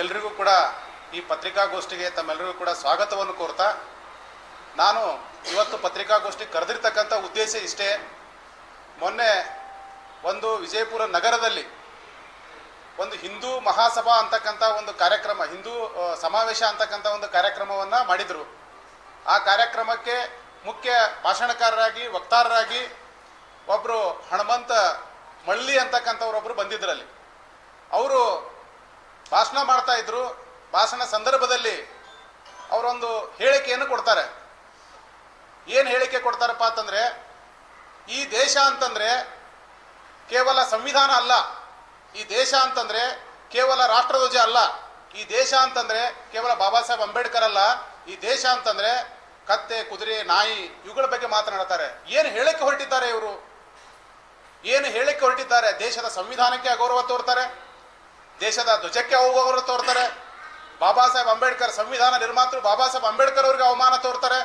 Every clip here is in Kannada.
ಎಲ್ರಿಗೂ ಕೂಡ ಈ ಪತ್ರಿಕಾಗೋಷ್ಠಿಗೆ ತಮ್ಮೆಲ್ಲರಿಗೂ ಕೂಡ ಸ್ವಾಗತವನ್ನು ಕೋರ್ತಾ, ನಾನು ಇವತ್ತು ಪತ್ರಿಕಾಗೋಷ್ಠಿ ಕರೆದಿರ್ತಕ್ಕಂಥ ಉದ್ದೇಶ ಇಷ್ಟೇ. ಮೊನ್ನೆ ಒಂದು ವಿಜಯಪುರ ನಗರದಲ್ಲಿ ಒಂದು ಹಿಂದೂ ಮಹಾಸಭಾ ಅಂತಕ್ಕಂಥ ಒಂದು ಕಾರ್ಯಕ್ರಮ, ಹಿಂದೂ ಸಮಾವೇಶ ಅಂತಕ್ಕಂಥ ಒಂದು ಕಾರ್ಯಕ್ರಮವನ್ನು ಮಾಡಿದರು. ಆ ಕಾರ್ಯಕ್ರಮಕ್ಕೆ ಮುಖ್ಯ ಭಾಷಣಕಾರರಾಗಿ, ವಕ್ತಾರರಾಗಿ ಒಬ್ಬರು ಹನುಮಂತ ಮಳ್ಳಿ ಅಂತಕ್ಕಂಥವ್ರೊಬ್ಬರು ಬಂದಿದ್ದರಲ್ಲಿ ಅವರು ಭಾಷಣ ಮಾಡ್ತಾ ಇದ್ರು. ಭಾಷಣ ಸಂದರ್ಭದಲ್ಲಿ ಅವರೊಂದು ಹೇಳಿಕೆಯನ್ನು ಕೊಡ್ತಾರೆ. ಏನು ಹೇಳಿಕೆ ಕೊಡ್ತಾರಪ್ಪ ಅಂತಂದ್ರೆ, ಈ ದೇಶ ಅಂತಂದ್ರೆ ಕೇವಲ ಸಂವಿಧಾನ ಅಲ್ಲ. ಈ ದೇಶ ಅಂತಂದ್ರೆ ಕೇವಲ ರಾಷ್ಟ್ರಧ್ವಜ ಅಲ್ಲ. ಈ ದೇಶ ಅಂತಂದ್ರೆ ಕೇವಲ ಬಾಬಾ ಸಾಹೇಬ್ ಅಂಬೇಡ್ಕರ್ ಅಲ್ಲ. ಈ ದೇಶ ಅಂತಂದ್ರೆ ಕತ್ತೆ, ಕುದುರೆ, ನಾಯಿ ಇವುಗಳ ಬಗ್ಗೆ ಮಾತನಾಡ್ತಾರೆ. ಏನು ಹೇಳಕ್ಕೆ ಹೊರಟಿದ್ದಾರೆ ಇವರು? ಏನು ಹೇಳಕ್ಕೆ ಹೊರಟಿದ್ದಾರೆ? ದೇಶದ ಸಂವಿಧಾನಕ್ಕೆ ಅಗೌರವ ತೋರ್ತಾರೆ. ದೇಶದ ಧ್ವಜಕ್ಕೆ ಹೋಗುವವರು ತೋರ್ತಾರೆ. ಬಾಬಾ ಸಾಹೇಬ್ ಅಂಬೇಡ್ಕರ್ ಸಂವಿಧಾನ ನಿರ್ಮಾತೃ ಬಾಬಾ ಸಾಹೇಬ್ ಅಂಬೇಡ್ಕರ್ ಅವರಿಗೆ ಅವಮಾನ ತೋರ್ತಾರೆ.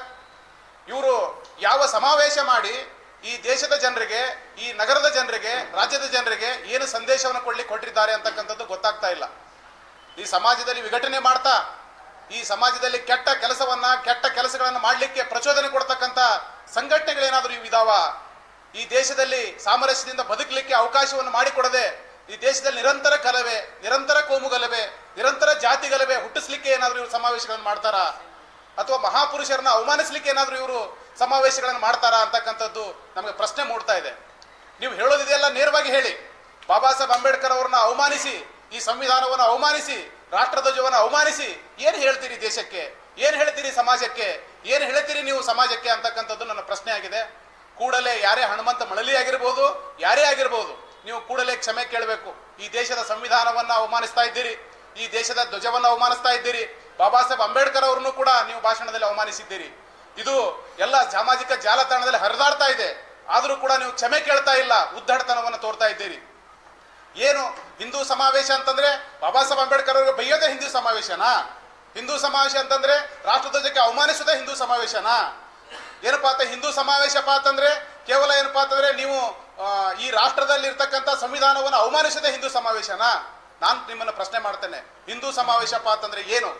ಇವರು ಯಾವ ಸಮಾವೇಶ ಮಾಡಿ ಈ ದೇಶದ ಜನರಿಗೆ, ಈ ನಗರದ ಜನರಿಗೆ, ರಾಜ್ಯದ ಜನರಿಗೆ ಏನು ಸಂದೇಶವನ್ನು ಕೊಡ್ಲಿಕ್ಕೆ ಕೊಟ್ಟಿದ್ದಾರೆ ಅಂತಕ್ಕಂಥದ್ದು ಗೊತ್ತಾಗ್ತಾ ಇಲ್ಲ. ಈ ಸಮಾಜದಲ್ಲಿ ವಿಘಟನೆ ಮಾಡ್ತಾ, ಈ ಸಮಾಜದಲ್ಲಿ ಕೆಟ್ಟ ಕೆಲಸವನ್ನ, ಕೆಟ್ಟ ಕೆಲಸಗಳನ್ನು ಮಾಡಲಿಕ್ಕೆ ಪ್ರಚೋದನೆ ಕೊಡ್ತಕ್ಕಂಥ ಸಂಘಟನೆಗಳೇನಾದರೂ ಇವಿದಾವ ಈ ದೇಶದಲ್ಲಿ ಸಾಮರಸ್ಯದಿಂದ ಬದುಕಲಿಕ್ಕೆ ಅವಕಾಶವನ್ನು ಮಾಡಿಕೊಡದೆ ಈ ದೇಶದಲ್ಲಿ ನಿರಂತರ ಕಲವೆ, ನಿರಂತರ ಕೋಮು ಗಲಭೆ, ನಿರಂತರ ಜಾತಿ ಗಲಭೆ ಹುಟ್ಟಿಸ್ಲಿಕ್ಕೆ ಏನಾದರೂ ಇವರು ಸಮಾವೇಶಗಳನ್ನು ಮಾಡ್ತಾರಾ? ಅಥವಾ ಮಹಾಪುರುಷರನ್ನ ಅವಮಾನಿಸ್ಲಿಕ್ಕೆ ಏನಾದರೂ ಇವರು ಸಮಾವೇಶಗಳನ್ನು ಮಾಡ್ತಾರಾ ಅಂತಕ್ಕಂಥದ್ದು ನಮಗೆ ಪ್ರಶ್ನೆ ಮೂಡ್ತಾ ಇದೆ. ನೀವು ಹೇಳೋದಿದೆಯಲ್ಲ ನೇರವಾಗಿ ಹೇಳಿ. ಬಾಬಾ ಸಾಹೇಬ್ ಅಂಬೇಡ್ಕರ್ ಅವ್ರನ್ನ ಅವಮಾನಿಸಿ, ಈ ಸಂವಿಧಾನವನ್ನು ಅವಮಾನಿಸಿ ರಾಷ್ಟ್ರಧ್ವಜವನ್ನು ಅವಮಾನಿಸಿ ಏನು ಹೇಳ್ತೀರಿ ದೇಶಕ್ಕೆ? ಏನು ಹೇಳ್ತೀರಿ ಸಮಾಜಕ್ಕೆ? ಏನು ಹೇಳ್ತೀರಿ ನೀವು ಸಮಾಜಕ್ಕೆ ಅಂತಕ್ಕಂಥದ್ದು ನನ್ನ ಪ್ರಶ್ನೆ ಆಗಿದೆ. ಕೂಡಲೇ ಯಾರೇ ಹನುಮಂತ ಮಳಲಿ ಆಗಿರ್ಬೋದು, ಯಾರೇ ಆಗಿರ್ಬೋದು ನೀವು ಕೂಡಲೇ ಕ್ಷಮೆ ಕೇಳಬೇಕು. ಈ ದೇಶದ ಸಂವಿಧಾನವನ್ನ ಅವಮಾನಿಸ್ತಾ ಇದ್ದೀರಿ. ಈ ದೇಶದ ಧ್ವಜವನ್ನು ಅವಮಾನಿಸ್ತಾ ಇದ್ದೀರಿ. ಬಾಬಾ ಸಾಹೇಬ್ ಅಂಬೇಡ್ಕರ್ ಅವರನ್ನು ಕೂಡ ನೀವು ಭಾಷಣದಲ್ಲಿ ಅವಮಾನಿಸಿದ್ದೀರಿ. ಇದು ಎಲ್ಲ ಸಾಮಾಜಿಕ ಜಾಲತಾಣದಲ್ಲಿ ಹರಿದಾಡ್ತಾ ಇದೆ. ಆದರೂ ಕೂಡ ನೀವು ಕ್ಷಮೆ ಕೇಳ್ತಾ ಇಲ್ಲ. ಉದ್ದಡತನವನ್ನು ತೋರ್ತಾ ಇದ್ದೀರಿ. ಏನು ಹಿಂದೂ ಸಮಾವೇಶ ಅಂತಂದ್ರೆ ಬಾಬಾ ಸಾಹೇಬ್ ಅಂಬೇಡ್ಕರ್ ಅವರಿಗೆ ಬೈಯೋದೇ ಹಿಂದೂ ಸಮಾವೇಶನಾ? ಹಿಂದೂ ಸಮಾವೇಶ ಅಂತಂದ್ರೆ ರಾಷ್ಟ್ರಧ್ವಜಕ್ಕೆ ಅವಮಾನಿಸೋದೇ ಹಿಂದೂ ಸಮಾವೇಶನಾ? ಏನಪ್ಪಾ ಅಂತ ಹಿಂದೂ ಸಮಾವೇಶಪ್ಪ ಅಂತಂದ್ರೆ ಕೇವಲ ಏನಪ್ಪಾ ಅಂತಂದ್ರೆ ನೀವು ಈ ರಾಷ್ಟ್ರದಲ್ಲಿ ಇರ್ತಕ್ಕಂಥ ಸಂವಿಧಾನವನ್ನು ಅವಮಾನಿಸಿದ ಹಿಂದೂ ಸಮಾವೇಶನ? ನಾನು ನಿಮ್ಮನ್ನು ಪ್ರಶ್ನೆ ಮಾಡ್ತೇನೆ. ಹಿಂದೂ ಸಮಾವೇಶಪ್ಪ ಅಂತಂದ್ರೆ ಏನು?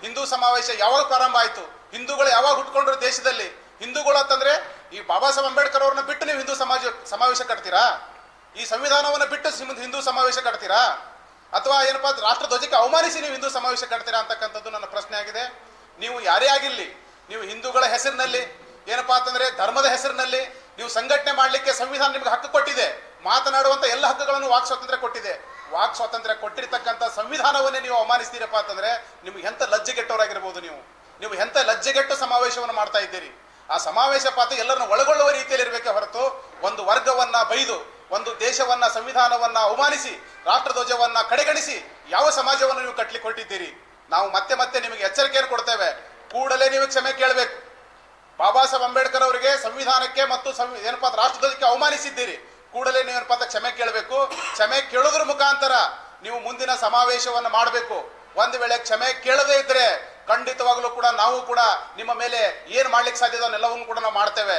ಹಿಂದೂ ಸಮಾವೇಶ ಯಾವಾಗ ಪ್ರಾರಂಭ ಆಯಿತು? ಹಿಂದೂಗಳು ಯಾವಾಗ ಹುಟ್ಕೊಂಡ್ರು ದೇಶದಲ್ಲಿ? ಹಿಂದೂಗಳು ಅಂತಂದ್ರೆ ಈ ಬಾಬಾ ಸಾಹೇಬ್ ಅಂಬೇಡ್ಕರ್ ಅವ್ರನ್ನ ಬಿಟ್ಟು ನೀವು ಹಿಂದೂ ಸಮಾಜ, ಸಮಾವೇಶ ಕಟ್ತೀರಾ? ಈ ಸಂವಿಧಾನವನ್ನು ಬಿಟ್ಟು ಹಿಂದೂ ಸಮಾವೇಶ ಕಟ್ತೀರಾ? ಅಥವಾ ಏನಪ್ಪಾ, ರಾಷ್ಟ್ರ ಧ್ವಜಕ್ಕೆ ಅವಮಾನಿಸಿ ನೀವು ಹಿಂದೂ ಸಮಾವೇಶ ಕಟ್ತೀರಾ ಅಂತಕ್ಕಂಥದ್ದು ನನ್ನ ಪ್ರಶ್ನೆ ಆಗಿದೆ. ನೀವು ಯಾರೇ ಆಗಿರಲಿ, ನೀವು ಹಿಂದೂಗಳ ಹೆಸರಿನಲ್ಲಿ, ಏನಪ್ಪಾ ಅಂತಂದ್ರೆ ಧರ್ಮದ ಹೆಸರಿನಲ್ಲಿ ನೀವು ಸಂಘಟನೆ ಮಾಡಲಿಕ್ಕೆ ಸಂವಿಧಾನ ನಿಮಗೆ ಹಕ್ಕು ಕೊಟ್ಟಿದೆ. ಮಾತನಾಡುವಂತ ಎಲ್ಲ ಹಕ್ಕುಗಳನ್ನು ವಾಕ್ ಸ್ವಾತಂತ್ರ್ಯ ಕೊಟ್ಟಿದೆ. ವಾಕ್ ಸ್ವಾತಂತ್ರ್ಯ ಕೊಟ್ಟಿರ್ತಕ್ಕಂಥ ಸಂವಿಧಾನವನ್ನೇ ನೀವು ಅವಮಾನಿಸ್ತೀರಪ್ಪ ಅಂತಂದ್ರೆ ನಿಮ್ಗೆ ಎಂತ ಲಜ್ಜೆಗೆಟ್ಟವರಾಗಿರ್ಬೋದು ನೀವು. ನೀವು ಎಂತ ಲಜ್ಜೆಗೆಟ್ಟು ಸಮಾವೇಶವನ್ನು ಮಾಡ್ತಾ ಇದ್ದೀರಿ. ಆ ಸಮಾವೇಶ ಪಾತ್ರ ಎಲ್ಲರನ್ನು ಒಳಗೊಳ್ಳುವ ರೀತಿಯಲ್ಲಿ ಇರಬೇಕೆ ಹೊರತು ಒಂದು ವರ್ಗವನ್ನ ಬೈದು, ಒಂದು ದೇಶವನ್ನ, ಸಂವಿಧಾನವನ್ನ ಅವಮಾನಿಸಿ, ರಾಷ್ಟ್ರಧ್ವಜವನ್ನ ಕಡೆಗಣಿಸಿ ಯಾವ ಸಮಾಜವನ್ನು ನೀವು ಕಟ್ಲಿಕ್ಕೆ ಕೊಟ್ಟಿದ್ದೀರಿ ನಾವು ಮತ್ತೆ ಮತ್ತೆ ನಿಮಗೆ ಎಚ್ಚರಿಕೆಯನ್ನು ಕೊಡ್ತೇವೆ. ಕೂಡಲೇ ನೀವು ಕ್ಷಮೆ ಕೇಳಬೇಕು. ಬಾಬಾ ಸಾಹೇಬ್ ಅಂಬೇಡ್ಕರ್ ಅವರಿಗೆ ಸಂವಿಧಾನಕ್ಕೆ ಮತ್ತು ಏನಪ್ಪಾ ರಾಷ್ಟ್ರಧ್ವಜಕ್ಕೆ ಅವಮಾನಿಸಿದ್ದೀರಿ. ಕೂಡಲೇ ನೀವು ಅಂತ ಕ್ಷಮೆ ಕೇಳಬೇಕು. ಕ್ಷಮೆ ಕೇಳೋದ್ರ ಮುಖಾಂತರ ನೀವು ಮುಂದಿನ ಸಮಾವೇಶವನ್ನು ಮಾಡಬೇಕು. ಒಂದು ವೇಳೆ ಕ್ಷಮೆ ಕೇಳದೇ ಇದ್ರೆ ಖಂಡಿತವಾಗ್ಲೂ ಕೂಡ ನಾವು ಕೂಡ ನಿಮ್ಮ ಮೇಲೆ ಏನ್ ಮಾಡ್ಲಿಕ್ಕೆ ಸಾಧ್ಯ ಅನ್ನೆಲ್ಲವನ್ನು ಕೂಡ ನಾವು ಮಾಡ್ತೇವೆ.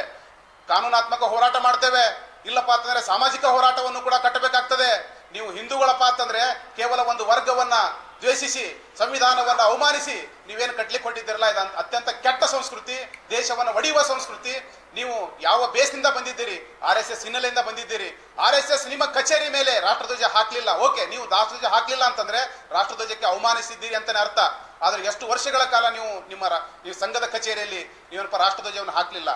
ಕಾನೂನಾತ್ಮಕ ಹೋರಾಟ ಮಾಡ್ತೇವೆ. ಇಲ್ಲಪ್ಪ ಅಂತಂದ್ರೆ ಸಾಮಾಜಿಕ ಹೋರಾಟವನ್ನು ಕೂಡ ಕಟ್ಟಬೇಕಾಗ್ತದೆ. ನೀವು ಹಿಂದೂಗಳಪ್ಪ ಅಂತಂದ್ರೆ ಕೇವಲ ಒಂದು ವರ್ಗವನ್ನ ದ್ವೇಷಿಸಿ, ಸಂವಿಧಾನವನ್ನು ಅವಮಾನಿಸಿ, ನೀವೇನು ಕಟ್ಟಲಿ ಹೊಟ್ಟಿದ್ದೀರಲ್ಲ ಇದು ಅತ್ಯಂತ ಕೆಟ್ಟ ಸಂಸ್ಕೃತಿ, ದೇಶವನ್ನು ಒಡೆಯುವ ಸಂಸ್ಕೃತಿ. ನೀವು ಯಾವ ಬೇಸ್ನಿಂದ ಬಂದಿದ್ದೀರಿ, ಆರ್ ಎಸ್ ಎಸ್ ಹಿನ್ನೆಲೆಯಿಂದ ಬಂದಿದ್ದೀರಿ, ಆರ್ ಎಸ್ ಎಸ್ ನಿಮ್ಮ ಕಚೇರಿ ಮೇಲೆ ರಾಷ್ಟ್ರಧ್ವಜ ಹಾಕಲಿಲ್ಲ. ಓಕೆ, ನೀವು ರಾಷ್ಟ್ರಧ್ವಜ ಹಾಕಲಿಲ್ಲ ಅಂತಂದ್ರೆ ರಾಷ್ಟ್ರಧ್ವಜಕ್ಕೆ ಅವಮಾನಿಸಿದ್ದೀರಿ ಅಂತಾನೆ ಅರ್ಥ. ಆದರೆ ಎಷ್ಟು ವರ್ಷಗಳ ಕಾಲ ನೀವು ನಿಮ್ಮ ನೀವು ಸಂಘದ ಕಚೇರಿಯಲ್ಲಿ ನೀವೇನಪ್ಪ ರಾಷ್ಟ್ರಧ್ವಜವನ್ನು ಹಾಕಲಿಲ್ಲ?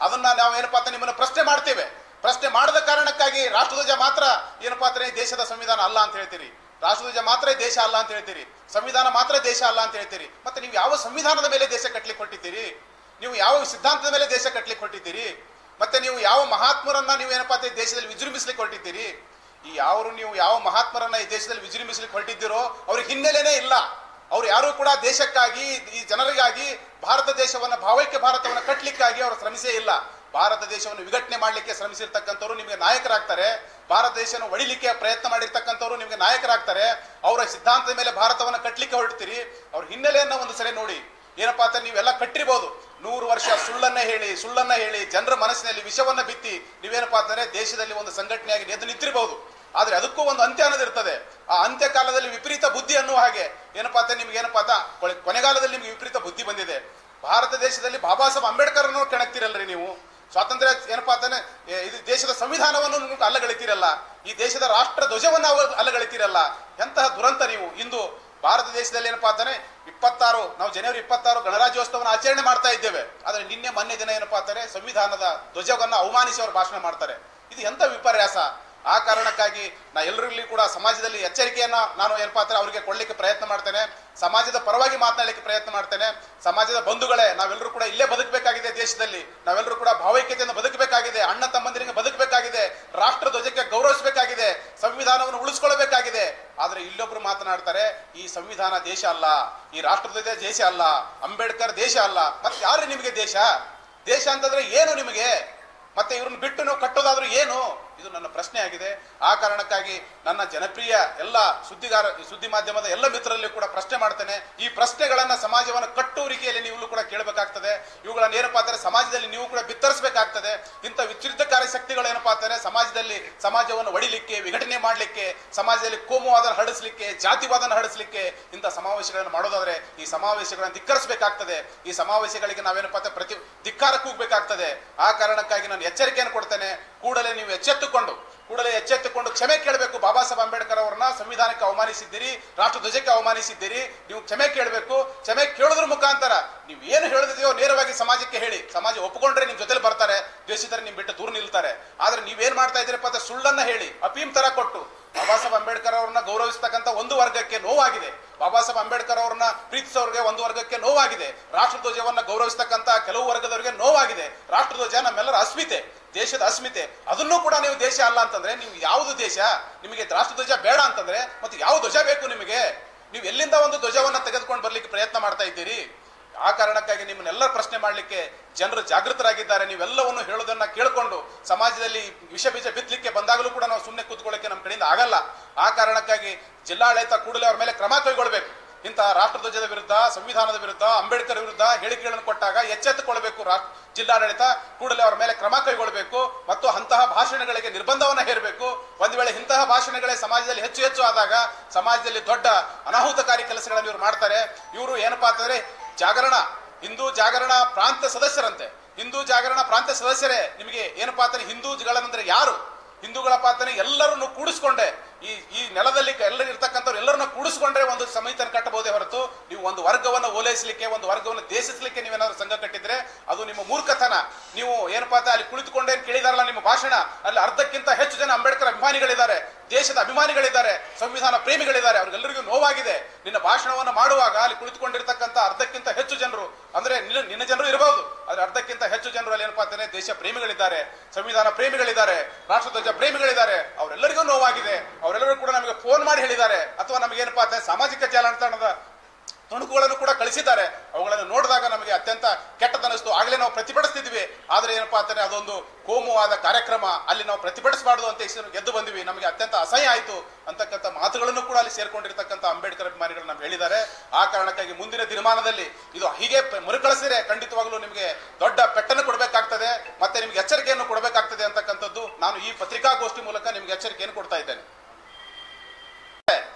ಅದನ್ನ ನಾವು ಏನಪ್ಪಾ ಅಂತ ನಿಮ್ಮನ್ನು ಪ್ರಶ್ನೆ ಮಾಡ್ತೇವೆ. ಪ್ರಶ್ನೆ ಮಾಡದ ಕಾರಣಕ್ಕಾಗಿ ರಾಷ್ಟ್ರಧ್ವಜ ಮಾತ್ರ ಏನಪ್ಪಾ ಅಂದ್ರೆ ದೇಶದ ಸಂವಿಧಾನ ಅಲ್ಲ ಅಂತ ಹೇಳ್ತೀರಿ. ರಾಷ್ಟ್ರಧ್ವಜ ಮಾತ್ರ ದೇಶ ಅಲ್ಲ ಅಂತ ಹೇಳ್ತೀರಿ. ಸಂವಿಧಾನ ಮಾತ್ರ ದೇಶ ಅಲ್ಲ ಅಂತ ಹೇಳ್ತೀರಿ. ಮತ್ತೆ ನೀವು ಯಾವ ಸಂವಿಧಾನದ ಮೇಲೆ ದೇಶ ಕಟ್ಟಲಿಕ್ಕೆ ಕೊಟ್ಟಿದ್ದೀರಿ ನೀವು ಯಾವ ಸಿದ್ಧಾಂತದ ಮೇಲೆ ದೇಶ ಕಟ್ಟಲಿಕ್ಕೆ ಕೊಟ್ಟಿದ್ದೀರಿ ಮತ್ತೆ ನೀವು ಯಾವ ಮಹಾತ್ಮರನ್ನ ನೀವು ಏನಪ್ಪಾ ಅಂತ ಈ ದೇಶದಲ್ಲಿ ವಿಜೃಂಭಿಸ್ಲಿಕ್ಕೆ ಹೊರಟಿದ್ದೀರಿ ಈ ಯಾರು ನೀವು ಯಾವ ಮಹಾತ್ಮರನ್ನ ಈ ದೇಶದಲ್ಲಿ ವಿಜೃಂಭಿಸ್ಲಿಕ್ಕೆ ಹೊರಟಿದ್ದೀರೋ ಅವ್ರಿಗೆ ಹಿನ್ನೆಲೆನೇ ಇಲ್ಲ. ಅವ್ರು ಯಾರು ಕೂಡ ದೇಶಕ್ಕಾಗಿ, ಈ ಜನರಿಗಾಗಿ, ಭಾರತ ದೇಶವನ್ನ, ಭಾವೈಕ್ಯ ಭಾರತವನ್ನ ಕಟ್ಟಲಿಕ್ಕಾಗಿ ಅವರು ಶ್ರಮಿಸೇ ಇಲ್ಲ. ಭಾರತ ದೇಶವನ್ನು ವಿಘಟನೆ ಮಾಡಲಿಕ್ಕೆ ಶ್ರಮಿಸಿರ್ತಕ್ಕಂಥವ್ರು ನಿಮಗೆ ನಾಯಕರಾಗ್ತಾರೆ. ಭಾರತ ದೇಶವನ್ನು ಒಡಿಲಿಕ್ಕೆ ಪ್ರಯತ್ನ ಮಾಡಿರ್ತಕ್ಕಂಥವ್ರು ನಿಮಗೆ ನಾಯಕರಾಗ್ತಾರೆ. ಅವರ ಸಿದ್ಧಾಂತದ ಮೇಲೆ ಭಾರತವನ್ನು ಕಟ್ಟಲಿಕ್ಕೆ ಹೊರಡ್ತೀರಿ. ಅವ್ರ ಹಿನ್ನೆಲೆಯನ್ನು ಒಂದು ಸರಿ ನೋಡಿ. ಏನಪ್ಪಾ ಅಂತ ನೀವೆಲ್ಲ ಕಟ್ಟಿರ್ಬೋದು. ನೂರು ವರ್ಷ ಸುಳ್ಳನ್ನ ಹೇಳಿ ಸುಳ್ಳನ್ನ ಹೇಳಿ, ಜನರ ಮನಸ್ಸಿನಲ್ಲಿ ವಿಷವನ್ನ ಬಿತ್ತಿ ನೀವೇನಪ್ಪಾ ಅಂತಂದ್ರೆ ದೇಶದಲ್ಲಿ ಒಂದು ಸಂಘಟನೆಯಾಗಿ ಎದ್ದು ನಿಂತಿರ್ಬೋದು. ಆದ್ರೆ ಅದಕ್ಕೂ ಒಂದು ಅಂತ್ಯ ಅನ್ನೋದಿರ್ತದೆ ಆ ಅಂತ್ಯ ಕಾಲದಲ್ಲಿ ವಿಪರೀತ ಬುದ್ಧಿ ಅನ್ನುವ ಹಾಗೆ ಏನಪ್ಪಾ ಅಂತ ನಿಮ್ಗೆ ಏನಪ್ಪಾ ಕೊನೆ- ಕೊನೆಗಾಲದಲ್ಲಿ ನಿಮ್ಗೆ ವಿಪರೀತ ಬುದ್ಧಿ ಬಂದಿದೆ. ಭಾರತ ದೇಶದಲ್ಲಿ ಬಾಬಾ ಸಾಹೇಬ್ ಅಂಬೇಡ್ಕರ್ ಅನ್ನೋ ಕೆಣಕ್ತಿರಲ್ರಿ ನೀವು. ಸ್ವಾತಂತ್ರ್ಯ ಏನಪ್ಪಾ ಅಂತಾನೆ ಇದು ದೇಶದ ಸಂವಿಧಾನವನ್ನು ನೀವು ಅಲ್ಲಗಳಿತೀರಲ್ಲ, ಈ ದೇಶದ ರಾಷ್ಟ್ರ ಧ್ವಜವನ್ನು ಅವರು ಅಲ್ಲಗಳಿತೀರಲ್ಲ, ಎಂತಹ ದುರಂತ ನೀವು. ಇಂದು ಭಾರತ ದೇಶದಲ್ಲಿ ಏನಪ್ಪಾ ಅಂತಾನೆ ಇಪ್ಪತ್ತಾರು, ನಾವು ಜನವರಿ ಇಪ್ಪತ್ತಾರು ಗಣರಾಜ್ಯೋತ್ಸವನ ಆಚರಣೆ ಮಾಡ್ತಾ ಇದ್ದೇವೆ. ಆದರೆ ನಿನ್ನೆ, ಮೊನ್ನೆ ದಿನ ಏನಪ್ಪಾ ಅಂತಾರೆ ಸಂವಿಧಾನದ ಧ್ವಜವನ್ನು ಅವಮಾನಿಸಿ ಅವರು ಭಾಷಣ ಮಾಡ್ತಾರೆ. ಇದು ಎಂಥ ವಿಪರ್ಯಾಸ? ಆ ಕಾರಣಕ್ಕಾಗಿ ನಾ ಎಲ್ಲರಲ್ಲಿ ಕೂಡ ಸಮಾಜದಲ್ಲಿ ಎಚ್ಚರಿಕೆಯನ್ನು ನಾನು ಏನಪ್ಪಾ ಅವರಿಗೆ ಕೊಡ್ಲಿಕ್ಕೆ ಪ್ರಯತ್ನ ಮಾಡ್ತೇನೆ. ಸಮಾಜದ ಪರವಾಗಿ ಮಾತನಾಡಲಿಕ್ಕೆ ಪ್ರಯತ್ನ ಮಾಡ್ತೇನೆ. ಸಮಾಜದ ಬಂಧುಗಳೇ, ನಾವೆಲ್ಲರೂ ಕೂಡ ಇಲ್ಲೇ ಬದುಕಬೇಕಾಗಿದೆ ದೇಶದಲ್ಲಿ. ನಾವೆಲ್ಲರೂ ಕೂಡ ಭಾವೈಕ್ಯತೆಯಿಂದ ಬದುಕಬೇಕಾಗಿದೆ. ಅಣ್ಣ ತಮ್ಮಂದಿರಿಗೆ ಬದುಕಬೇಕಾಗಿದೆ. ರಾಷ್ಟ್ರ ಧ್ವಜಕ್ಕೆ ಗೌರವಿಸಬೇಕಾಗಿದೆ. ಸಂವಿಧಾನವನ್ನು ಉಳಿಸ್ಕೊಳ್ಬೇಕಾಗಿದೆ. ಆದ್ರೆ ಇಲ್ಲೊಬ್ರು ಮಾತನಾಡ್ತಾರೆ, ಈ ಸಂವಿಧಾನ ದೇಶ ಅಲ್ಲ, ಈ ರಾಷ್ಟ್ರಧ್ವಜ ದೇಶ ಅಲ್ಲ, ಅಂಬೇಡ್ಕರ್ ದೇಶ ಅಲ್ಲ. ಮತ್ತೆ ಯಾರು ನಿಮಗೆ ದೇಶ? ದೇಶ ಅಂತಂದ್ರೆ ಏನು ನಿಮಗೆ? ಮತ್ತೆ ಇವ್ರನ್ನ ಬಿಟ್ಟು ನಾವು ಕಟ್ಟೋದಾದ್ರೂ ಏನು? ಇದು ನನ್ನ ಪ್ರಶ್ನೆ ಆಗಿದೆ. ಆ ಕಾರಣಕ್ಕಾಗಿ ನನ್ನ ಜನಪ್ರಿಯ ಎಲ್ಲ ಸುದ್ದಿಗಾರ, ಸುದ್ದಿ ಮಾಧ್ಯಮದ ಎಲ್ಲ ಮಿತ್ರರಲ್ಲಿ ಕೂಡ ಪ್ರಶ್ನೆ ಮಾಡ್ತೇನೆ. ಈ ಪ್ರಶ್ನೆಗಳನ್ನು ಸಮಾಜವನ್ನು ಕಟ್ಟುವರಿಕೆಯಲ್ಲಿ ನೀವು ಕೂಡ ಕೇಳಬೇಕಾಗ್ತದೆ. ಇವುಗಳನ್ನು ಏನಪ್ಪಾ ಅಂದರೆ ಸಮಾಜದಲ್ಲಿ ನೀವು ಕೂಡ ಬಿತ್ತರಿಸಬೇಕಾಗ್ತದೆ. ಇಂಥ ಶಕ್ತಿಗಳು ಏನಪ್ಪಾ ಅಂತಾರೆ ಸಮಾಜದಲ್ಲಿ ಸಮಾಜವನ್ನು ಒಡಿಲಿಕ್ಕೆ, ವಿಘಟನೆ ಮಾಡಲಿಕ್ಕೆ, ಸಮಾಜದಲ್ಲಿ ಕೋಮುವಾದನ ಹಡಿಸಲಿಕ್ಕೆ ಜಾತಿವಾದನ ಹಡಿಸಲಿಕ್ಕೆ ಇಂಥ ಸಮಾವೇಶಗಳನ್ನು ಮಾಡೋದಾದ್ರೆ ಈ ಸಮಾವೇಶಗಳನ್ನು ಧಿಕ್ಕರಿಸಬೇಕಾಗ್ತದೆ. ಈ ಸಮಾವೇಶಗಳಿಗೆ ನಾವೇನಪ್ಪಾ ಅಂದ್ರೆ ಪ್ರತಿ, ಧಿಕ್ಕಾರ ಕೂಗಬೇಕಾಗ್ತದೆ. ಆ ಕಾರಣಕ್ಕಾಗಿ ನಾನು ಎಚ್ಚರಿಕೆಯನ್ನು ಕೊಡ್ತೇನೆ. ಕೂಡಲೇ ನೀವು ಎಚ್ಚೆತ್ತುಕೊಂಡು, ಕೂಡಲೇ ಎಚ್ಚೆತ್ತುಕೊಂಡು ಕ್ಷಮೆ ಕೇಳಬೇಕು. ಬಾಬಾ ಸಾಹೇಬ್ ಅಂಬೇಡ್ಕರ್ ಅವರನ್ನ ಸಂವಿಧಾನಕ್ಕೆ ಅವಮಾನಿಸಿದ್ದೀರಿ, ರಾಷ್ಟ್ರ ಧ್ವಜಕ್ಕೆ ಅವಮಾನಿಸಿದ್ದೀರಿ, ನೀವು ಕ್ಷಮೆ ಕೇಳಬೇಕು. ಕ್ಷಮೆ ಕೇಳೋದ್ರ ಮುಖಾಂತರ ನೀವು ಏನು ಹೇಳಿದೆಯೋ ನೇರವಾಗಿ ಸಮಾಜಕ್ಕೆ ಹೇಳಿ. ಸಮಾಜ ಒಪ್ಪಿಕೊಂಡ್ರೆ ನಿಮ್ಮ ಜೊತೆಲಿ ಬರ್ತಾರೆ, ದ್ವೇಷಿತರೆ ನಿಮ್ಮ ಬಿಟ್ಟು ದೂರ ನಿಲ್ತಾರೆ. ಆದ್ರೆ ನೀವೇನ್ ಮಾಡ್ತಾ ಇದ್ದೀರಪ್ಪ ಅಂತ ಸುಳ್ಳನ್ನ ಹೇಳಿ ಅಪೀಮ್ ತರ ಕೊಟ್ಟು. ಬಾಬಾ ಸಾಹೇಬ್ ಅಂಬೇಡ್ಕರ್ ಅವ್ರನ್ನ ಗೌರವಿಸ್ತಕ್ಕಂಥ ಒಂದು ವರ್ಗಕ್ಕೆ ನೋವಾಗಿದೆ. ಬಾಬಾ ಸಾಹೇಬ್ ಅಂಬೇಡ್ಕರ್ ಅವರನ್ನ ಪ್ರೀತಿಸೋರಿಗೆ ಒಂದು ವರ್ಗಕ್ಕೆ ನೋವಾಗಿದೆ. ರಾಷ್ಟ್ರಧ್ವಜವನ್ನ ಗೌರವಿಸ್ತಕ್ಕಂಥ ಕೆಲವು ವರ್ಗದವರಿಗೆ ನೋವಾಗಿದೆ. ರಾಷ್ಟ್ರಧ್ವಜ ನಮ್ಮೆಲ್ಲರ ಅಸ್ಮಿತೆ, ದೇಶದ ಅಸ್ಮಿತೆ. ಅದನ್ನೂ ಕೂಡ ನೀವು ದೇಶ ಅಲ್ಲ ಅಂತಂದ್ರೆ ನೀವು ಯಾವುದು ದೇಶ? ನಿಮಗೆ ರಾಷ್ಟ್ರಧ್ವಜ ಬೇಡ ಅಂತಂದ್ರೆ ಮತ್ತೆ ಯಾವ ಧ್ವಜ ಬೇಕು ನಿಮಗೆ? ನೀವು ಎಲ್ಲಿಂದ ಒಂದು ಧ್ವಜವನ್ನ ತೆಗೆದುಕೊಂಡು ಬರ್ಲಿಕ್ಕೆ ಪ್ರಯತ್ನ ಮಾಡ್ತಾ ಇದ್ದೀರಿ? ಆ ಕಾರಣಕ್ಕಾಗಿ ನಿಮ್ಮನ್ನೆಲ್ಲ ಪ್ರಶ್ನೆ ಮಾಡಲಿಕ್ಕೆ ಜನರು ಜಾಗೃತರಾಗಿದ್ದಾರೆ. ನೀವೆಲ್ಲವನ್ನು ಹೇಳೋದನ್ನ ಕೇಳಿಕೊಂಡು ಸಮಾಜದಲ್ಲಿ ವಿಷ ಬೀಜ ಬಿತ್ತಲಿಕ್ಕೆ ಬಂದಾಗಲೂ ಕೂಡ ನಾವು ಸುಮ್ಮನೆ ಕೂತ್ಕೊಳ್ಳಿಕ್ಕೆ ನಮ್ಮ ಕಡೆಯಿಂದ ಆಗಲ್ಲ. ಆ ಕಾರಣಕ್ಕಾಗಿ ಜಿಲ್ಲಾಡಳಿತ ಕೂಡಲೇ ಅವರ ಮೇಲೆ ಕ್ರಮ ಕೈಗೊಳ್ಬೇಕು. ಇಂತಹ ರಾಷ್ಟ್ರಧ್ವಜದ ವಿರುದ್ಧ, ಸಂವಿಧಾನದ ವಿರುದ್ಧ, ಅಂಬೇಡ್ಕರ್ ವಿರುದ್ಧ ಹೇಳಿಕೆಗಳನ್ನು ಕೊಟ್ಟಾಗ ಎಚ್ಚೆತ್ತುಕೊಳ್ಬೇಕು ರಾಷ್ಟ್ರ ಜಿಲ್ಲಾಡಳಿತ ಕೂಡಲೇ ಅವರ ಮೇಲೆ ಕ್ರಮ ಕೈಗೊಳ್ಳಬೇಕು ಮತ್ತು ಅಂತಹ ಭಾಷಣಗಳಿಗೆ ನಿರ್ಬಂಧವನ್ನ ಹೇರಬೇಕು. ಒಂದು ವೇಳೆ ಇಂತಹ ಭಾಷಣಗಳೇ ಸಮಾಜದಲ್ಲಿ ಹೆಚ್ಚು ಹೆಚ್ಚು ಆದಾಗ ಸಮಾಜದಲ್ಲಿ ದೊಡ್ಡ ಅನಾಹುತಕಾರಿ ಕೆಲಸಗಳನ್ನು ಇವರು ಮಾಡ್ತಾರೆ. ಇವರು ಏನಪ್ಪಾ ಅಂತಂದ್ರೆ ಜಾಗರಣ. ಹಿಂದೂ ಜಾಗರಣ ಪ್ರಾಂತ ಸದಸ್ಯರಂತೆ. ಹಿಂದೂ ಜಾಗರಣ ಪ್ರಾಂತ ಸದಸ್ಯರೇ, ನಿಮಗೆ ಏನಪ್ಪಾ ಅಂತಾರೆ ಹಿಂದೂಗಳಂದ್ರೆ ಯಾರು? ಹಿಂದೂಗಳ ಪಾತನೆ ಎಲ್ಲರನ್ನು ಕೂಡಿಸ್ಕೊಂಡೆ. ಈ ಈ ನೆಲದಲ್ಲಿ ಎಲ್ಲರೂ ಇರ್ತಕ್ಕಂಥವ್ರು ಎಲ್ಲರನ್ನ ಕೂಡಿಸ್ಕೊಂಡ್ರೆ ಒಂದು ಸಮಿತಿಯನ್ನು ಕಟ್ಟಬಹುದೇ ಹೊರತು? ನೀವು ಒಂದು ವರ್ಗವನ್ನು ಓಲೈಸಲಿಕ್ಕೆ, ಒಂದು ವರ್ಗವನ್ನು ದೇಶಿಸಲಿಕ್ಕೆ ನೀವೇನಾದ್ರೂ ಸಂಘ ಕಟ್ಟಿದ್ರೆ ಅದು ನಿಮ್ಮ ಮೂರ್ಖತನ. ನೀವು ಏನಪ್ಪಾ ಅಂತ ಅಲ್ಲಿ ಕುಳಿತುಕೊಂಡೇನು ಕೇಳಿದಾರಲ್ಲ ನಿಮ್ಮ ಭಾಷಣ? ಅಲ್ಲಿ ಅರ್ಧಕ್ಕಿಂತ ಹೆಚ್ಚು ಜನ ಅಂಬೇಡ್ಕರ್ ಅಭಿಮಾನಿಗಳಿದ್ದಾರೆ. ದೇಶದ ಅಭಿಮಾನಿಗಳಿದ್ದಾರೆ, ಸಂವಿಧಾನ ಪ್ರೇಮಿಗಳಿದ್ದಾರೆ, ಅವ್ರಿಗೆಲ್ಲರಿಗೂ ನೋವಾಗಿದೆ. ನಿನ್ನ ಭಾಷಣವನ್ನು ಮಾಡುವಾಗ ಅಲ್ಲಿ ಕುಳಿತುಕೊಂಡಿರ್ತಕ್ಕಂಥ ಅರ್ಧಕ್ಕಿಂತ ಹೆಚ್ಚು ಜನರು, ಅಂದ್ರೆ ನಿನ್ನ ನಿನ್ನ ಜನರು ಇರಬಹುದು ಆದ್ರೆ ಅರ್ಧಕ್ಕಿಂತ ಹೆಚ್ಚು ಜನರು ಅಲ್ಲಿ ಏನಪ್ಪಾ ಅಂತಾನೆ ದೇಶ ಪ್ರೇಮಿಗಳಿದ್ದಾರೆ, ಸಂವಿಧಾನ ಪ್ರೇಮಿಗಳಿದ್ದಾರೆ, ರಾಷ್ಟ್ರಧ್ವಜ ಪ್ರೇಮಿಗಳಿದ್ದಾರೆ, ಅವರೆಲ್ಲರಿಗೂ ನೋವಾಗಿದೆ. ಅವರೆಲ್ಲರೂ ಕೂಡ ನಮಗೆ ಫೋನ್ ಮಾಡಿ ಹೇಳಿದ್ದಾರೆ. ಅಥವಾ ನಮಗೆ ಏನಪ್ಪಾ ಅಂತ ಸಾಮಾಜಿಕ ಜಾಲತಾಣದ ತುಣುಕುಗಳನ್ನು ಕೂಡ ಕಳಿಸಿದ್ದಾರೆ. ಅವುಗಳನ್ನು ನೋಡಿದಾಗ ನಮಗೆ ಅತ್ಯಂತ ಕೆಟ್ಟದನಿಸ್ತು ಆಗಲೇ ನಾವು ಪ್ರತಿಭಟಿಸ್ತಿದ್ವಿ. ಆದ್ರೆ ಏನಪ್ಪಾ ಅಂತಾರೆ ಅದೊಂದು ಕೋಮುವಾದ ಕಾರ್ಯಕ್ರಮ. ಅಲ್ಲಿ ನಾವು ಪ್ರತಿಭಟಿಸಬಾರ್ದು ಅಂತ ಹೆಸರು ಗೆದ್ದು ಬಂದಿವಿ. ನಮಗೆ ಅತ್ಯಂತ ಅಸಹ್ಯ ಆಯಿತು ಅಂತಕ್ಕಂಥ ಮಾತುಗಳನ್ನು ಕೂಡ ಅಲ್ಲಿ ಸೇರ್ಕೊಂಡಿರ್ತಕ್ಕಂಥ ಅಂಬೇಡ್ಕರ್ ಅಭಿಮಾನಿಗಳು ನಮ್ಗೆ ಹೇಳಿದ್ದಾರೆ. ಆ ಕಾರಣಕ್ಕಾಗಿ ಮುಂದಿನ ದಿನಮಾನದಲ್ಲಿ ಇದು ಹೀಗೆ ಮರುಕಳಿಸಿದರೆ ಖಂಡಿತವಾಗ್ಲೂ ನಿಮಗೆ ದೊಡ್ಡ ಪೆಟ್ಟನ್ನು ಕೊಡಬೇಕಾಗ್ತದೆ. ಮತ್ತೆ ನಿಮ್ಗೆ ಎಚ್ಚರಿಕೆಯನ್ನು ಕೊಡಬೇಕಾಗ್ತದೆ ಅಂತಕ್ಕಂಥದ್ದು ನಾನು ಈ ಪತ್ರಿಕಾಗೋಷ್ಠಿ ಮೂಲಕ ನಿಮ್ಗೆ ಎಚ್ಚರಿಕೆಯನ್ನು ಕೊಡ್ತಾ ಇದ್ದೇನೆ.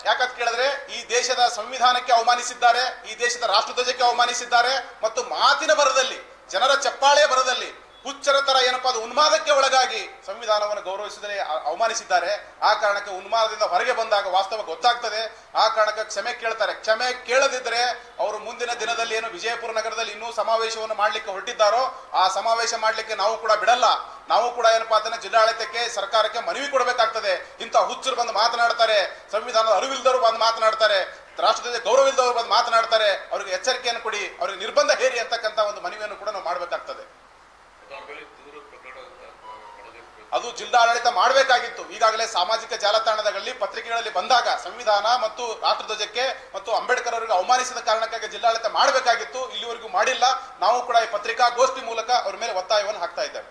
ಯಾಕಂತ ಕೇಳಿದ್ರೆ ಈ ದೇಶದ ಸಂವಿಧಾನಕ್ಕೆ ಅವಮಾನಿಸಿದ್ದಾರೆ, ಈ ದೇಶದ ರಾಷ್ಟ್ರಧ್ವಜಕ್ಕೆ ಅವಮಾನಿಸಿದ್ದಾರೆ ಮತ್ತು ಮಾತಿನ ಬರದಲ್ಲಿ ಜನರ ಚಪ್ಪಾಳೆಯ ಬರದಲ್ಲಿ ಹುಚ್ಚರ ತರ ಏನಪ್ಪಾ ಅದು ಉನ್ಮಾದಕ್ಕೆ ಒಳಗಾಗಿ ಸಂವಿಧಾನವನ್ನು ಗೌರವಿಸಿದರೆ ಅವಮಾನಿಸಿದ್ದಾರೆ. ಆ ಕಾರಣಕ್ಕೆ ಉನ್ಮಾದದಿಂದ ಹೊರಗೆ ಬಂದಾಗ ವಾಸ್ತವ ಗೊತ್ತಾಗ್ತದೆ. ಆ ಕಾರಣಕ್ಕೆ ಕ್ಷಮೆ ಕೇಳ್ತಾರೆ. ಕ್ಷಮೆ ಕೇಳದಿದ್ರೆ ಅವರು ಮುಂದಿನ ದಿನದಲ್ಲಿ ಏನು ವಿಜಯಪುರ ನಗರದಲ್ಲಿ ಇನ್ನೂ ಸಮಾವೇಶವನ್ನು ಮಾಡಲಿಕ್ಕೆ ಹೊರಟಿದ್ದಾರೋ, ಆ ಸಮಾವೇಶ ಮಾಡಲಿಕ್ಕೆ ನಾವು ಕೂಡ ಬಿಡಲ್ಲ. ನಾವು ಕೂಡ ಏನಪ್ಪಾ ಅದನ್ನ ಜಿಲ್ಲಾಡಳಿತಕ್ಕೆ, ಸರ್ಕಾರಕ್ಕೆ ಮನವಿ ಕೊಡಬೇಕಾಗ್ತದೆ. ಇಂಥ ಹುಚ್ಚರು ಬಂದು ಮಾತನಾಡ್ತಾರೆ, ಸಂವಿಧಾನದ ಅರಿವಿಲ್ದವರು ಬಂದು ಮಾತನಾಡ್ತಾರೆ ರಾಷ್ಟ್ರದ ಗೌರವ ಇಲ್ದವರು ಬಂದು ಮಾತನಾಡ್ತಾರೆ, ಅವರಿಗೆ ಎಚ್ಚರಿಕೆಯನ್ನು ಕೊಡಿ, ಅವರಿಗೆ ನಿರ್ಬಂಧ ಹೇರಿ ಅಂತಕ್ಕಂಥ ಒಂದು ಮನವಿಯನ್ನು ಕೂಡ ನಾವು ಮಾಡಬೇಕಾಗ್ತದೆ. ಅದು ಜಿಲ್ಲಾಡಳಿತ ಮಾಡಬೇಕಾಗಿತ್ತು. ಈಗಾಗಲೇ ಸಾಮಾಜಿಕ ಜಾಲತಾಣದಲ್ಲಿ ಪತ್ರಿಕೆಗಳಲ್ಲಿ ಬಂದಾಗ ಸಂವಿಧಾನ ಮತ್ತು ರಾಷ್ಟ್ರಧ್ವಜಕ್ಕೆ ಮತ್ತು ಅಂಬೇಡ್ಕರ್ ಅವರಿಗೆ ಅವಮಾನಿಸಿದ ಕಾರಣಕ್ಕಾಗಿ ಜಿಲ್ಲಾಡಳಿತ ಮಾಡಬೇಕಾಗಿತ್ತು. ಇಲ್ಲಿವರೆಗೂ ಮಾಡಿಲ್ಲ. ನಾವು ಕೂಡ ಈ ಪತ್ರಿಕಾಗೋಷ್ಠಿ ಮೂಲಕ ಅವ್ರ ಮೇಲೆ ಒತ್ತಾಯವನ್ನು ಹಾಕ್ತಾ ಇದ್ದೇವೆ.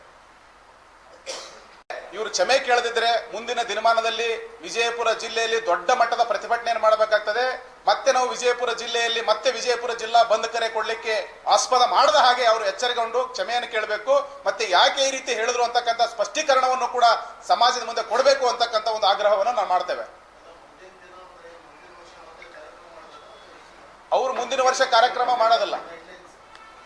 ಇವರು ಕ್ಷಮೆ ಕೇಳದಿದ್ರೆ ಮುಂದಿನ ದಿನಮಾನದಲ್ಲಿ ವಿಜಯಪುರ ಜಿಲ್ಲೆಯಲ್ಲಿ ದೊಡ್ಡ ಮಟ್ಟದ ಪ್ರತಿಭಟನೆಯನ್ನು ಮಾಡಬೇಕಾಗ್ತದೆ. ಮತ್ತೆ ನಾವು ವಿಜಯಪುರ ಜಿಲ್ಲೆಯಲ್ಲಿ ಮತ್ತೆ ವಿಜಯಪುರ ಜಿಲ್ಲಾ ಬಂದ್ ಕರೆ ಕೊಡ್ಲಿಕ್ಕೆ ಆಸ್ಪದ ಮಾಡದ ಹಾಗೆ ಅವರು ಎಚ್ಚರಿಕೊಂಡು ಕ್ಷಮೆಯನ್ನು ಕೇಳಬೇಕು. ಮತ್ತೆ ಯಾಕೆ ಈ ರೀತಿ ಹೇಳಿದ್ರು ಅಂತಕ್ಕಂಥ ಸ್ಪಷ್ಟೀಕರಣವನ್ನು ಕೂಡ ಸಮಾಜದ ಮುಂದೆ ಕೊಡಬೇಕು ಅಂತಕ್ಕಂಥ ಒಂದು ಆಗ್ರಹವನ್ನು ನಾವು ಮಾಡ್ತೇವೆ. ಅವರು ಮುಂದಿನ ವರ್ಷ ಕಾರ್ಯಕ್ರಮ ಮಾಡೋದಲ್ಲ.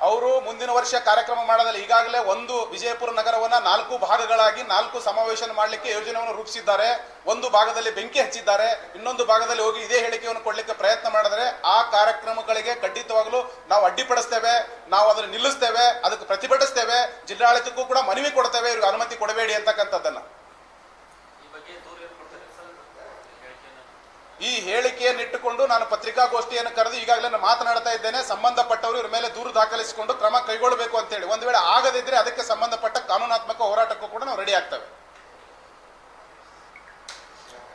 ಅವರು ಮುಂದಿನ ವರ್ಷ ಕಾರ್ಯಕ್ರಮ ಮಾಡೋದಲ್ಲ ಈಗಾಗಲೇ ಒಂದು ವಿಜಯಪುರ ನಗರವನ್ನ ನಾಲ್ಕು ಭಾಗಗಳಾಗಿ, ನಾಲ್ಕು ಸಮಾವೇಶ ಮಾಡಲಿಕ್ಕೆ ಯೋಜನೆಯನ್ನು ರೂಪಿಸಿದ್ದಾರೆ. ಒಂದು ಭಾಗದಲ್ಲಿ ಬೆಂಕಿ ಹಚ್ಚಿದ್ದಾರೆ. ಇನ್ನೊಂದು ಭಾಗದಲ್ಲಿ ಹೋಗಿ ಇದೇ ಹೇಳಿಕೆಯನ್ನು ಕೊಡಲಿಕ್ಕೆ ಪ್ರಯತ್ನ ಮಾಡಿದರೆ ಆ ಕಾರ್ಯಕ್ರಮಗಳಿಗೆ ಖಂಡಿತವಾಗಲೂ ನಾವು ಅಡ್ಡಿಪಡಿಸ್ತೇವೆ, ನಾವು ಅದನ್ನು ನಿಲ್ಲಿಸ್ತೇವೆ, ಅದಕ್ಕೆ ಪ್ರತಿಭಟಿಸ್ತೇವೆ, ಜಿಲ್ಲಾಡಳಿತಕ್ಕೂ ಕೂಡ ಮನವಿ ಕೊಡ್ತೇವೆ, ಇವ್ರಿಗೆ ಅನುಮತಿ ಕೊಡಬೇಡಿ ಅಂತಕ್ಕಂಥದ್ದನ್ನ ಈ ಬಗ್ಗೆ ದೂರ ಏನು ಕೊಡ್ತಾರೆ ಸರ್ ಹೇಳಿಕೆನ ಈ ಹೇಳಿಕೆಯನ್ನು ಇಟ್ಟುಕೊಂಡು ನಾನು ಪತ್ರಿಕಾಗೋಷ್ಠಿಯನ್ನು ಕರೆದು ಈಗಾಗಲೇ ನಾನು ಮಾತನಾಡ್ತಾ ಇದ್ದೇನೆ. ಸಂಬಂಧಪಟ್ಟವರು ಇವರ ಮೇಲೆ ದೂರು ದಾಖಲಿಸಿಕೊಂಡು ಕ್ರಮ ಕೈಗೊಳ್ಳಬೇಕು ಅಂತೇಳಿ ಒಂದು ವೇಳೆ ಆಗದಿದ್ರೆ ಅದಕ್ಕೆ ಸಂಬಂಧಪಟ್ಟ ಕಾನೂನಾತ್ಮಕ ಹೋರಾಟಕ್ಕೂ ಕೂಡ ನಾವು ರೆಡಿ ಆಗ್ತೇವೆ.